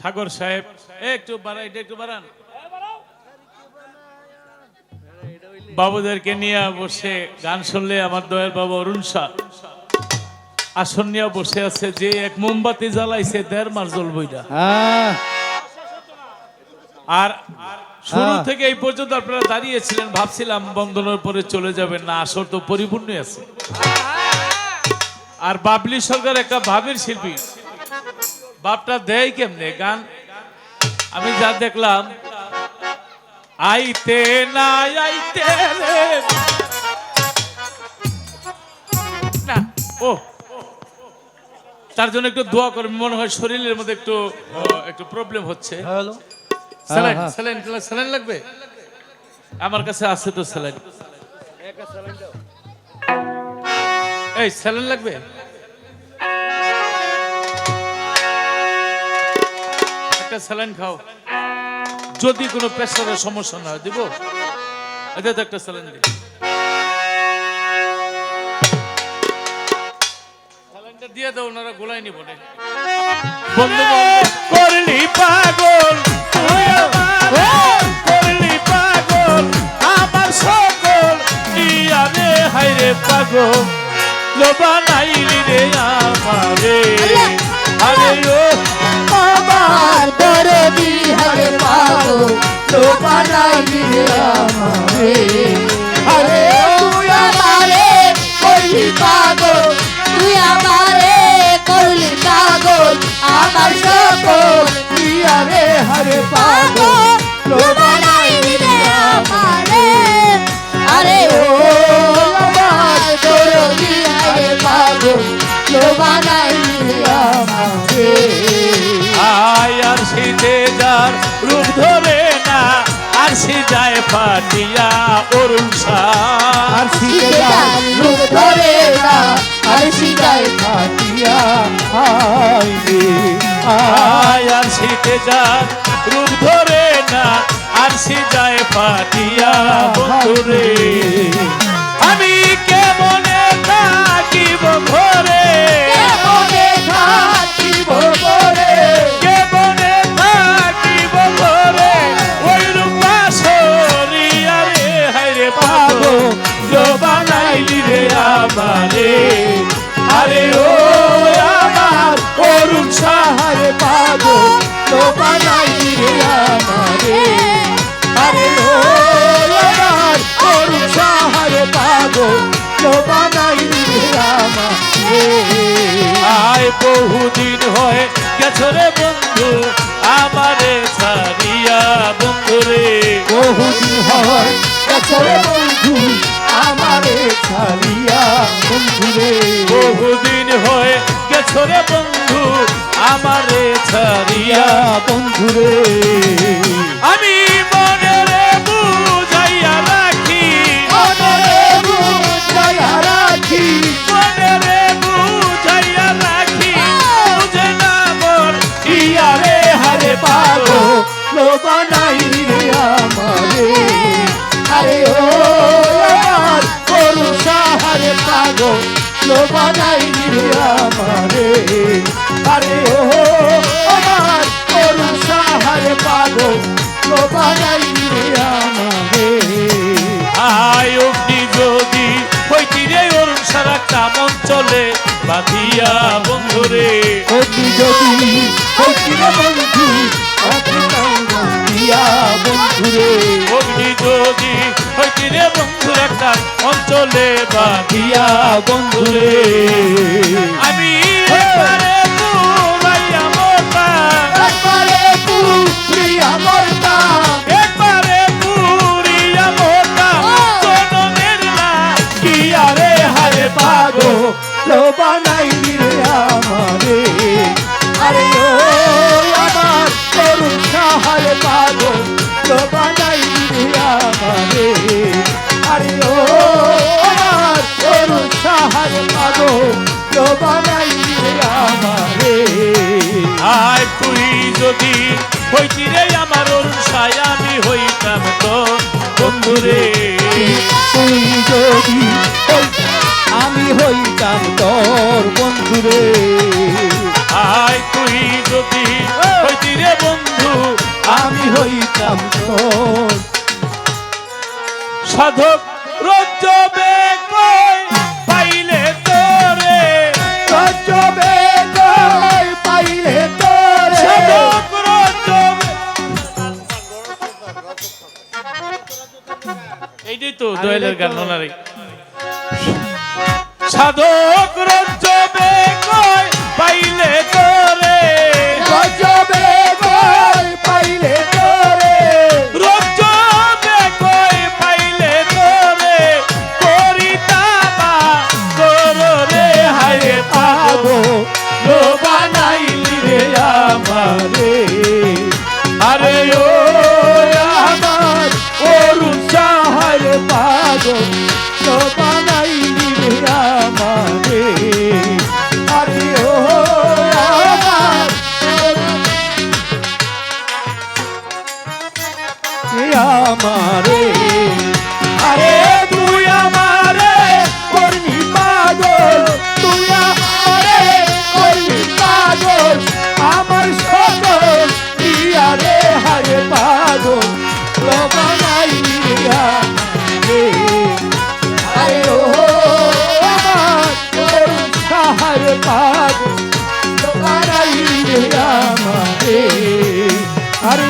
সাগর সাহেব একটু এটা একটু বাড়ান। বাবুদেরকে নিয়ে বসে গান শুনলে আমার দয়াল বাবা অরুণ শাহ। আসন নিয়ে বসে আছে যে এক মোমবাতি জ্বালাইছে দেড় মাস জ্বলবইটা হ্যাঁ। আর শুরু হ্যাঁ। থেকে এই পর্যন্ত আপনারা দাঁড়িয়েছিলেন ভাবছিলাম বন্ধনের পরে চলে যাবেন না আসর তো পরিপূর্ণ আছে। আর বাবলি সরকার একটা ভাবের শিল্পী। বাপটা দেয় কেমনে গান? আমি যা দেখলাম আইতে না আইতে রে। না ও তার জন্য একটু দোয়া করবেন মনে হয় শরীরের মধ্যে একটু একটু প্রবলেম হচ্ছে। স্যালাইন হ্যাঁ। স্যালাইন স্যালাইন লাগবে? আমার কাছে আছে তো স্যালাইন। এই স্যালাইন লাগবে? একটা স্যালাইন খাও। যদি কোনো প্রেশারের সমস্যা না হয়, দিব। এটা তো একটা স্যালাইন দিই। দিয়ে করলি পাগল করলি পাগল, আমার সকল ইয়ারে হাইরে পাগল লোবা নাইলি রে আমারে। আরে ও আমার দরদি হরে তো আমারে। আরে ফাটিয়া অরুণ আর সিগার রূপ ধরে না আর সিগার ফাটিয়া আইবে আয় আর রূপ ধরে না আর সে যায় ফাটিয়া বন্ধুরে। আমি কেমনে থাকিব ঘরে? বহুদিন হয় গেছো রে বন্ধু আমারে ছাড়িয়া বন্ধু রে। বহুদিন হয় গেছো রে বন্ধু আমারে বন্ধু রে। বহুদিন হয় গেছো রে বন্ধু আমারে ছাড়িয়া বন্ধুরে আমি লো বানাই আমারে। আরে ও আমার করু সাহারে পাগো লো বানাই রে আমারে। আয় অগ্নি যদি হইতি রে অরুণ সারা কামন চলে বাঁধিয়া বন্ধুরে অগ্নি যদি অগ্নি বন্ধু দিয়া বন্ধুরে অগ্নি যদি হইতি রে বন্ধুর একটা অঞ্চলে বাঁধিয়া বন্ধুরে। আমি এবারে পুরাইয়া মোটা একবারে প্রিয়া মরতা একবারে পুরিয়া মোটা জনমের না কি আরে হারে পাগো লো বানাই রে আমারে। আরে ও আমার করুণ সাহারে পাগো লো বানাই রে আমারে। আরে ও আমার তাহার তুই যদি রে আমার হইতাম তো বন্ধুরে তুই যদি আমি হইতাম তোর বন্ধুরে আয় তুই যদি রে বন্ধু আমি হইতাম তোর। সাধক রঞ্জবে তো দয়ালের গান সাধক আমার পাগ তোমারাই রে আমারে। আর